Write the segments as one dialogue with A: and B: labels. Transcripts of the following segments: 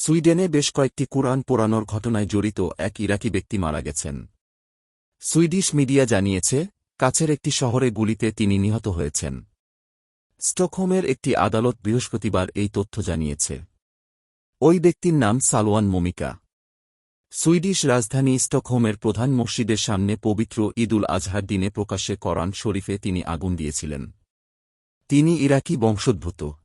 A: সুইডেনে বেশ কয়েকটি কুরআন পোড়ানোর ঘটনায় জড়িত এক ইরাকি ব্যক্তি মারা গেছেন। সুইডিশ মিডিয়া জানিয়েছে, কাছের একটি শহরে গুলিতে তিনি নিহত হয়েছেন। স্টকহোমের একটি আদালত বৃহস্পতিবার এই তথ্য জানিয়েছে। ওই ব্যক্তির নাম সালোয়ান মমিকা। সুইডিশ রাজধানী স্টকহোমের প্রধান মসজিদের সামনে পবিত্র ঈদুল আজহার দিনে প্রকাশ্যে করান শরীফে তিনি আগুন দিয়েছিলেন। তিনি ইরাকি বংশোদ্ভূত।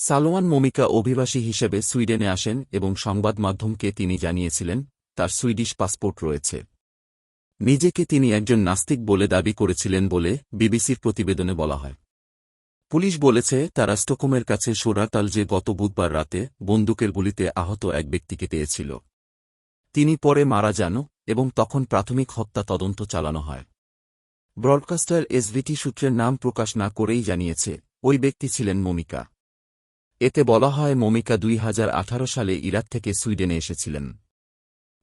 A: সালোয়ান মমিকা অভিবাসী হিসেবে সুইডেনে আসেন এবং সংবাদ মাধ্যমকে তিনি জানিয়েছিলেন, তার সুইডিশ পাসপোর্ট রয়েছে। নিজেকে তিনি একজন নাস্তিক বলে দাবি করেছিলেন বলে বিবিসির প্রতিবেদনে বলা হয়। পুলিশ বলেছে, তারা স্টকহোমের কাছে সোরাতাল যে গত বুধবার রাতে বন্দুকের গুলিতে আহত এক ব্যক্তিকে পেয়েছিল। তিনি পরে মারা যান এবং তখন প্রাথমিক হত্যা তদন্ত চালানো হয়। ব্রডকাস্টার এসভিটি সূত্রের নাম প্রকাশ না করেই জানিয়েছে, ওই ব্যক্তি ছিলেন মমিকা। এতে বলা হয় মমিকা দুই সালে ইরাক থেকে সুইডেনে এসেছিলেন।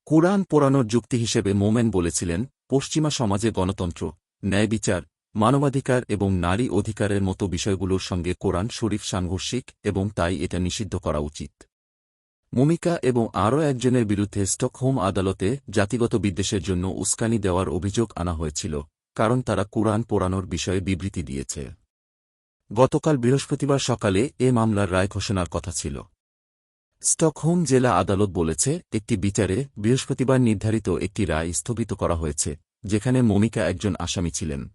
A: কুরআন পোড়ানোর যুক্তি হিসেবে মোমেন বলেছিলেন, পশ্চিমা সমাজে গণতন্ত্র, ন্যায় বিচার, মানবাধিকার এবং নারী অধিকারের মতো বিষয়গুলোর সঙ্গে কোরআন শরীফ সাংঘর্ষিক এবং তাই এটা নিষিদ্ধ করা উচিত। মমিকা এবং আরও একজনের বিরুদ্ধে স্টকহোম আদালতে জাতিগত বিদ্বেষের জন্য উস্কানি দেওয়ার অভিযোগ আনা হয়েছিল, কারণ তারা কুরআন পোড়ানোর বিষয়ে বিবৃতি দিয়েছে। গতকাল বৃহস্পতিবার সকালে এ মামলার রায় ঘোষণার কথা ছিল। স্টকহোম জেলা আদালত বলেছে, একটি বিচারে বৃহস্পতিবার নির্ধারিত একটি রায় স্থগিত করা হয়েছে, যেখানে মমিকা একজন আসামি ছিলেন।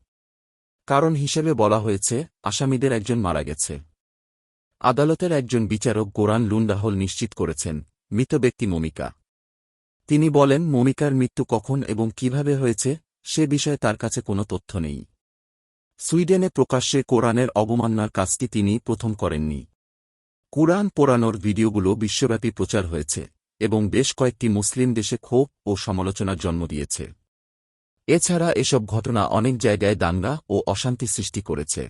A: কারণ হিসেবে বলা হয়েছে, আসামিদের একজন মারা গেছে। আদালতের একজন বিচারক গোরান লুন্ডাহল নিশ্চিত করেছেন, মৃত ব্যক্তি মমিকা। তিনি বলেন, মমিকার মৃত্যু কখন এবং কীভাবে হয়েছে, সে বিষয়ে তার কাছে কোনো তথ্য নেই। সুইডেনে প্রকাশ্যে কোরআনের অবমাননার কাজটি তিনি প্রথম করেননি। কোরআন পোড়ানোর ভিডিওগুলো বিশ্বব্যাপী প্রচার হয়েছে এবং বেশ কয়েকটি মুসলিম দেশে ক্ষোভ ও সমালোচনার জন্ম দিয়েছে। এছাড়া এসব ঘটনা অনেক জায়গায় দাঙ্গা ও অশান্তি সৃষ্টি করেছে।